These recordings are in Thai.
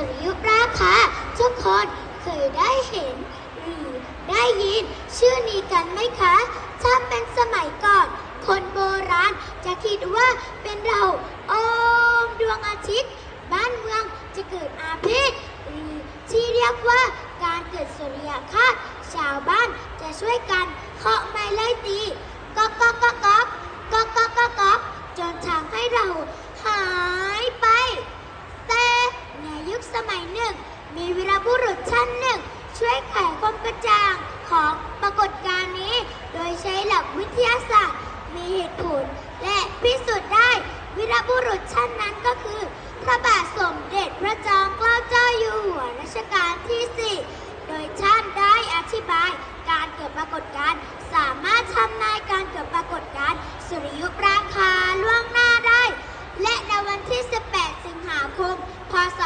สุริยุปราคาทุกคนเคยได้เห็น หรือได้ยินชื่อนี้กันไหมคะ ถ้าเป็นสมัยก่อน คนโบราณจะคิดว่าเป็นเราโอมดวงอาทิตย์ บ้านเมืองจะเกิดอาเพศหรือที่เรียกว่าการเกิดสุริยคาสชาวบ้านจะช่วยกันเคาะไม้ไล่ตี มีวีรบุรุษท่านหนึ่ง ช่วยไขความกระจ่างของปรากฏการณ์นี้ โดยใช้หลักวิทยาศาสตร์ มีเหตุผล และพิสูจน์ได้วีรบุรุษท่านนั้นก็คือ พระบาทสมเด็จพระจอมเกล้าเจ้าอยู่หัวรัชกาลที่4โดยท่านได้อธิบายการเกิดปรากฏการณ์สามารถทำนายการเกิดปรากฏการณ์สุริยุปราคาล่วงหน้าได้ และในวันที่ 18 สิงหาคม พศ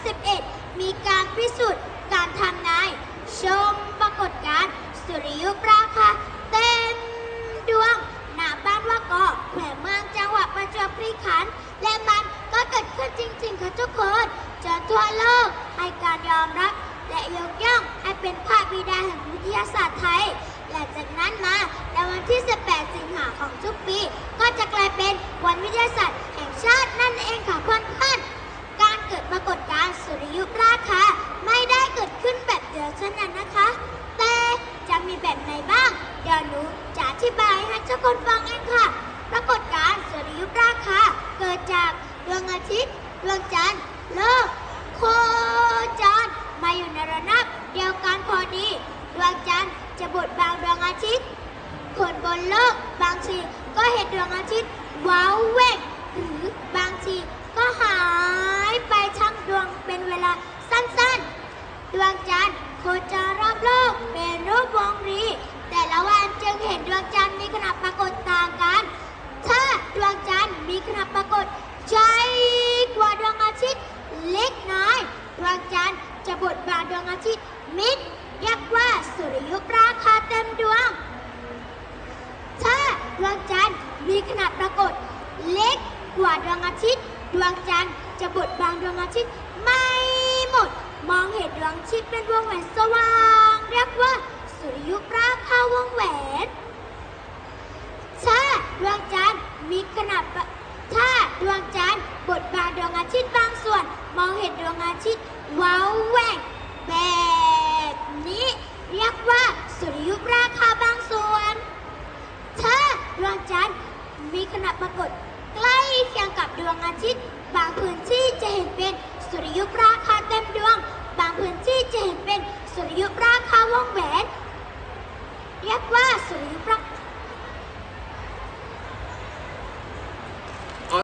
2411 มีการพิสูจน์การทำนาย ชมปรากฏการณ์สุริยุปราคาเต็มดวงณบ้านว่ากอแขวงเมืองจังหวัดประจวบคีรีขันธ์ และมันก็เกิดขึ้นจริงๆค่ะทุกคนจนทั่วโลกให้การยอมรับ และยกย่องให้เป็นพระบิดาแห่งวิทยาศาสตร์ไทย หลังจากนั้นมาในวันที่ 18 สิงหาของทุกปี ก็จะกลายเป็นวันวิทยาศาสตร์แห่งชาตินั่นเองค่ะเพื่อนๆการเกิดปรากฏการณ์สุริยุปราคาไม่ได้เกิดขึ้นแบบเดียวเท่านั้นนะคะ แต่จะมีแบบไหนบ้าง เดี๋ยวหนูจะอธิบายให้ทุกคนฟังเองค่ะ ปรากฏการณ์สุริยุปราคา ทิตย์ดวงจันทร์โลกโคจรมาอยู่ในระนาบเดียวกันพอดีดวงจันทร์จะบดบังดวงอาทิตย์คนบนโลกบางทีก็เห็นดวงอาทิตย์ว้าวเวกหรือบางทีก็หายไปทั้งดวงเป็นเวลาสั้นๆ ดวงจันทร์โคจรรอบโลกเป็นรูปวงรี แต่ละวันจึงเห็นดวงจันทร์มีขนาดปรากฏต่างกัน ถ้าดวงจันทร์มีขนาดปรากฏใหญ่กว่าดวงอาทิตย์เล็กน้อย ดวงจันทร์จะบดบังดวงอาทิตย์มิดเรียกว่าสุริยุปราคาเต็มดวง ถ้าดวงจันทร์ มีขนาดปรากฏ เล็กกว่าดวงอาทิตย์ ดวงจันทร์จะบดบังดวงอาทิตย์ไม่หมด มองเห็นดวงอาทิตย์เป็นวงแหวนสว่าง เรียกว่า สุริยุปราคาวงแหวนถ้าดวงจันทร์มีขนาดถ้าดวงจันทร์บดบังดวงอาทิตย์บางส่วน มองเห็นดวงอาทิตย์ว้าแหว่ง ขนาดปรากฏ ใกล้เคียงกับดวงอาทิตย์ บางพื้นที่จะเห็นเป็นสุริยุปราคาเต็มดวง บางพื้นที่จะเห็นเป็นสุริยุปราคาวงแหวน เรียกว่าสุริยุปราคา